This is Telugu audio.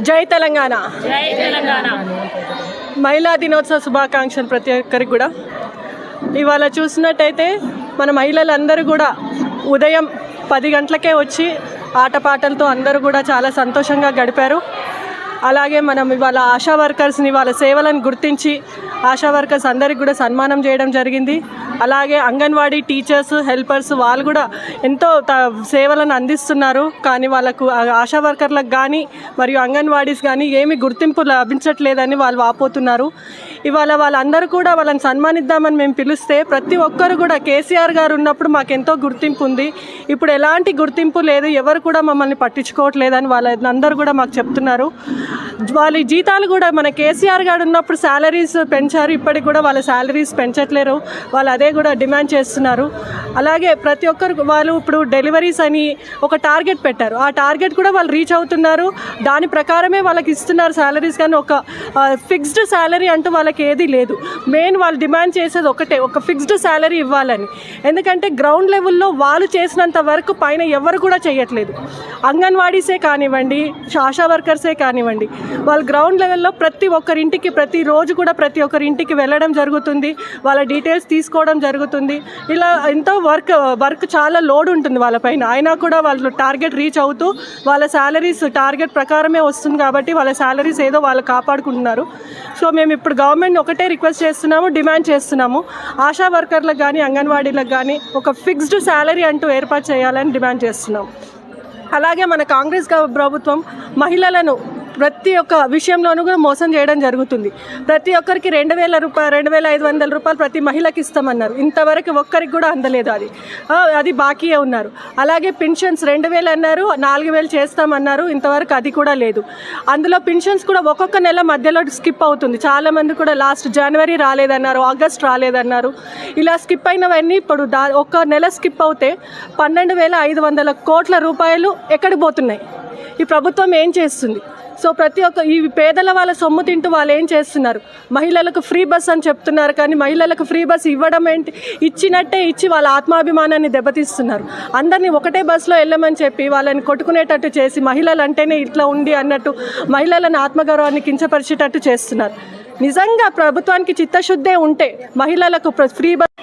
జై తెలంగాణ. జై తెలంగాణ. మహిళా దినోత్సవ శుభాకాంక్షలు ప్రతి ఒక్కరికి కూడా. ఇవాళ చూసినట్టయితే మన మహిళలందరూ కూడా ఉదయం పది గంటలకే వచ్చి ఆటపాటలతో అందరూ కూడా చాలా సంతోషంగా గడిపారు. అలాగే మనం ఇవాళ ఆశా వర్కర్స్ని వాళ్ళ సేవలను గుర్తించి ఆశా వర్కర్స్ అందరికి కూడా సన్మానం చేయడం జరిగింది. అలాగే అంగన్వాడీ టీచర్స్ హెల్పర్స్ వాళ్ళు కూడా ఎంతో త సేవలను అందిస్తున్నారు. కానీ వాళ్ళకు ఆశా వర్కర్లకు కానీ మరియు అంగన్వాడీస్ కానీ ఏమి గుర్తింపు లభించట్లేదని వాళ్ళు వాపోతున్నారు. ఇవాళ వాళ్ళందరూ కూడా వాళ్ళని సన్మానిద్దామని మేము పిలిస్తే ప్రతి ఒక్కరు కూడా కేసీఆర్ గారు ఉన్నప్పుడు మాకు ఎంతో గుర్తింపు ఉంది. ఇప్పుడు ఎలాంటి గుర్తింపు లేదు. ఎవరు కూడా మమ్మల్ని పట్టించుకోవట్లేదని వాళ్ళందరూ కూడా మాకు చెప్తున్నారు. వాళ్ళ జీతాలు కూడా మన కేసీఆర్ గారు ఉన్నప్పుడు శాలరీస్ పెంచారు. ఇప్పటికి కూడా వాళ్ళ శాలరీస్ పెంచట్లేరు. వాళ్ళు అదే కూడా డిమాండ్ చేస్తున్నారు. అలాగే ప్రతి ఒక్కరు వాళ్ళు ఇప్పుడు డెలివరీస్ అని ఒక టార్గెట్ పెట్టారు. ఆ టార్గెట్ కూడా వాళ్ళు రీచ్ అవుతున్నారు. దాని ప్రకారమే వాళ్ళకి ఇస్తున్నారు శాలరీస్ కానీ ఒక ఫిక్స్డ్ శాలరీ అంటూ వాళ్ళకి ఏది లేదు. మెయిన్ వాళ్ళు డిమాండ్ చేసేది ఒకటే ఒక ఫిక్స్డ్ శాలరీ ఇవ్వాలని. ఎందుకంటే గ్రౌండ్ లెవెల్లో వాళ్ళు చేసినంత వరకు పైన ఎవరు కూడా చేయట్లేదు. అంగన్వాడీసే కానివ్వండి ఆశా వర్కర్సే కానివ్వండి వాళ్ళు గ్రౌండ్ లెవెల్లో ప్రతి ఒక్కరింటికి ప్రతి రోజు కూడా ప్రతి ఒక్కరింటికి వెళ్ళడం జరుగుతుంది. వాళ్ళ డీటెయిల్స్ తీసుకోవడం జరుగుతుంది. ఇలా ఎంతో వర్క్ వర్క్ చాలా లోడ్ ఉంటుంది వాళ్ళపైన అయినా కూడా వాళ్ళు టార్గెట్ రీచ్ అవుతూ వాళ్ళ శాలరీస్ టార్గెట్ ప్రకారమే వస్తుంది కాబట్టి వాళ్ళ శాలరీస్ ఏదో వాళ్ళు కాపాడుకుంటున్నారు. సో మేము ఇప్పుడు గవర్నమెంట్ ఒకటే రిక్వెస్ట్ చేస్తున్నాము డిమాండ్ చేస్తున్నాము. ఆశా వర్కర్లకు కానీ అంగన్వాడీలకు కానీ ఒక ఫిక్స్డ్ శాలరీ అంటూ ఏర్పాటు చేయాలని డిమాండ్ చేస్తున్నాం. అలాగే మన కాంగ్రెస్ ప్రభుత్వం మహిళలను ప్రతి ఒక్క విషయంలోనూ కూడా మోసం చేయడం జరుగుతుంది. ప్రతి ఒక్కరికి రెండు వేల రూపాయలు రెండు వేల ఐదు వందల రూపాయలు ప్రతి మహిళకి ఇస్తామన్నారు. ఇంతవరకు ఒక్కరికి కూడా అందలేదు అది. అది బాకీయే ఉన్నారు. అలాగే పెన్షన్స్ రెండు వేలు అన్నారు నాలుగు వేలు చేస్తామన్నారు. ఇంతవరకు అది కూడా లేదు. అందులో పెన్షన్స్ కూడా ఒక్కొక్క నెల మధ్యలో స్కిప్ అవుతుంది. చాలామంది కూడా లాస్ట్ జనవరి రాలేదన్నారు ఆగస్ట్ రాలేదన్నారు. ఇలా స్కిప్ అయినవన్నీ ఇప్పుడు దా ఒక్క నెల స్కిప్ అవుతే పన్నెండు వేల ఐదు వందల కోట్ల రూపాయలు ఎక్కడ పోతున్నాయి? ఈ ప్రభుత్వం ఏం చేస్తుంది? సో ప్రతి ఒక్క ఈ పేదల వాళ్ళ సొమ్ము తింటూ వాళ్ళు ఏం చేస్తున్నారు? మహిళలకు ఫ్రీ బస్ అని చెప్తున్నారు కానీ మహిళలకు ఫ్రీ బస్ ఇవ్వడం ఏంటి? ఇచ్చినట్టే ఇచ్చి వాళ్ళ ఆత్మాభిమానాన్ని దెబ్బతీస్తున్నారు. అందరినీ ఒకటే బస్సులో వెళ్ళమని చెప్పి వాళ్ళని కొట్టుకునేటట్టు చేసి మహిళలు అంటేనే ఇట్లా ఉండి అన్నట్టు మహిళలను ఆత్మగౌరవాన్ని కించపరిచేటట్టు చేస్తున్నారు. నిజంగా ప్రభుత్వానికి చిత్తశుద్ధే ఉంటే మహిళలకు ప్ర- ఫ్రీ బస్